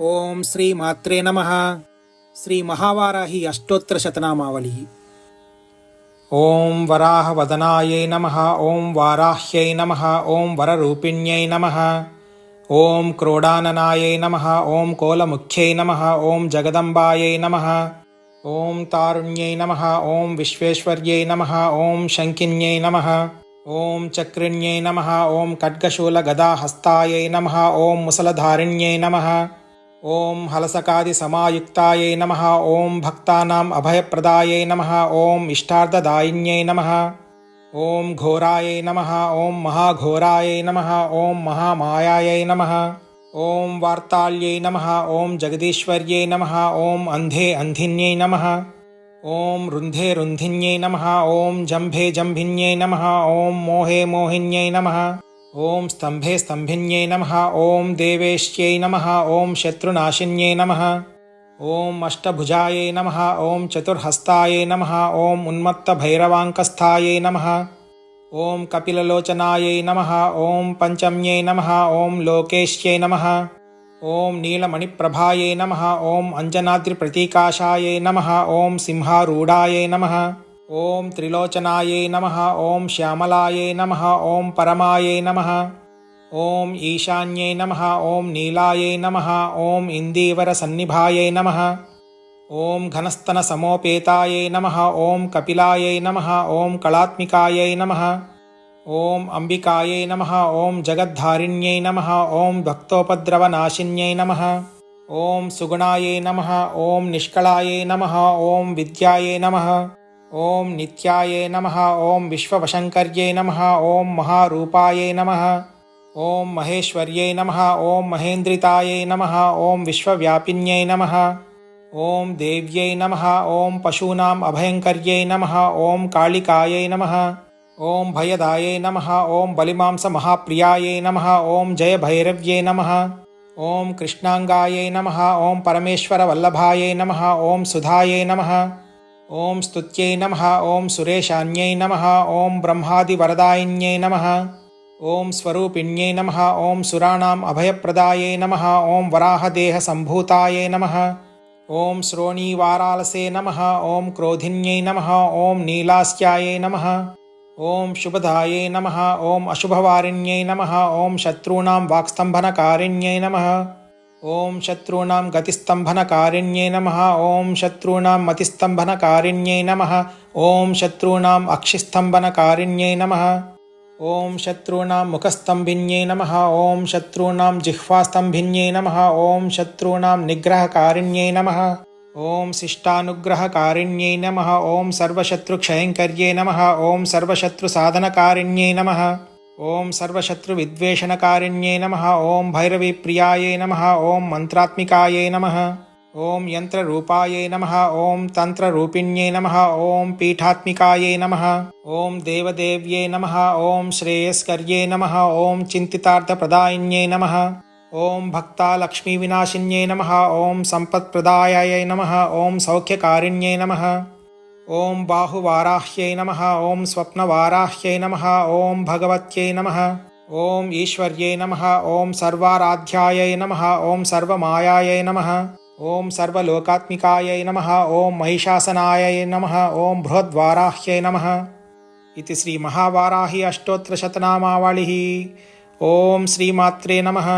ओम श्री मात्रे नम श्री महावाराही अष्टोत्तर शतनामावली ओम वराह वदनाय नम ओम वाराह्य नम ओम वररूपिण्यै नम ओम क्रोडाननाय नम ओम कोलमुख्यै नम ओम जगदम्बायै नम ओम तारुण्य नम ओम विश्वेश्वर्य नम ओम शंकिन्य नम ओम चक्रिण्य नम ओम खड्गशूलगदाहस्तायै नम ओम मुसलधारिण्य नम ॐ हलसकादिसमायुक्तायै नमः ॐ भक्तानाम् अभयप्रदायै नमः ॐ इष्टार्धदायिन्यै नमः ॐ घोरायै नमः ॐ महाघोरायै नमः ॐ महामायायै नमः ॐ वार्ताल्यै नमः ॐ जगदीश्वर्यै नमः ॐ अन्धे अन्धिन्यै नमः ॐ रुन्धे रुन्धिन्यै नमः ॐ जम्भे जम्भिन्यै नमः ॐ मोहे मोहिन्यै नमः ओम स्तंभे स्तंभिन्ये नमः ओम देवेश्ये नमः ओम शत्रुनाशिन्ये नमः ओम अष्टभुजाये नमः ओम चतुर्हस्ताये नमः ओम उन्मत्त भैरवांकस्थाये नमः ओम कपिललोचनाये नमः ओम पंचम्ये नमः ओम लोकेश्ये नमः ओम नीलमणिप्रभाये नमः ओम अंजनाद्रिप्रतीकाशाये नमः ओम सिंहारूढाये नमः ॐ त्रिलोचनायै नमः ॐ श्यामलायै नमः ॐ परमायै नमः ॐ ईशान्यै नमः ॐ नीलायै नमः ॐ इन्दीवरसन्निभायै नमः ॐ घनस्तनसमोपेतायै नमः ॐ कपिलायै नमः ॐ कलात्मिकायै नमः ॐ अम्बिकायै नमः ॐ जगद्धारिण्यै नमः ॐ भक्तोपद्रवनाशिन्यै नमः ॐ सुगुणायै नमः ॐ निष्कलाय नमः ॐ विद्यायै नमः ॐ नित्यायै नमः ॐ विश्ववशङ्कर्यै नमः ॐ महारूपायै नमः ॐ महेश्वर्यै नमः ॐ महेन्द्रितायै नमः ॐ विश्वव्यापिन्यै नमः ॐ देव्यै नमः ॐ पशूनाम् अभयङ्कर्यै नमः ॐ कालिकायै नमः ॐ भयदायै नमः ॐ बलिमांसमहाप्रियायै नमः ॐ जयभैरव्यै नमः ॐ कृष्णाङ्गायै नमः ॐ परमेश्वरवल्लभायै नमः ॐ सुधायै नमः ॐ स्तुत्यै नमः ॐ सुरेशान्यै नमः ॐ ब्रह्मादिवरदायिन्यै नमः ॐ स्वरूपिण्यै नमः ॐ सुराणाम् अभयप्रदायै नमः ॐ वराहदेहसम्भूतायै नमः ॐ श्रोणीवारालसे नमः ॐ क्रोधिन्यै नमः ॐ नीलास्यायै नमः ॐ शुभदायै नमः ॐ अशुभवारिण्यै नमः ॐ शत्रूणां वाक्स्तम्भनकारिण्यै नमः ॐ शत्रूणां गतिस्तम्भनकारिण्ये नमः ॐ शत्रूणां मतिस्तम्भनकारिण्ये नमः ॐ शत्रूणाम् अक्षिस्तम्भनकारिण्ये नमः ॐ शत्रूणां मुखस्तम्भिन्ये नमः ॐ शत्रूणां जिह्वास्तम्भिन्ये नमः ॐ शत्रूणां निग्रहकारिण्ये नमः ॐ शिष्टानुग्रहकारिण्ये नमः ॐ सर्वशत्रुक्षयङ्कर्ये नमः ॐ सर्वशत्रुसाधनकारिण्ये नमः। ॐ सर्वशत्रुविद्वेषणकारिण्ये नमः ॐ भैरवीप्रियायै नमः ॐ मन्त्रात्मिकायै नमः ॐ यन्त्ररूपायै नमः ॐ तन्त्ररूपिण्यै नमः ॐ पीठात्मिकायै नमः ॐ देवदेव्यै नमः ॐ श्रेयस्कर्यै नमः ॐ चिन्तितार्थप्रदायिन्यै नमः ॐ भक्तालक्ष्मीविनाशिन्यै नमः ॐ सम्पत्प्रदायायै नमः ॐ सौख्यकारिण्यै नमः ॐ बाहुवाराह्यै नमः ॐ स्वप्नवाराह्यै नमः ॐ भगवत्यै नमः ॐ ईश्वर्यै नमः ॐ सर्वाराध्यायै नमः ॐ सर्वमायायै नमः ॐ सर्वलोकात्मिकायै नमः ॐ महिषासनायै नमः ॐ बृहद्वाराह्यै नमः। इति श्रीमहावाराहि अष्टोत्तरशतनामावळिः ॐ श्रीमात्रे नमः।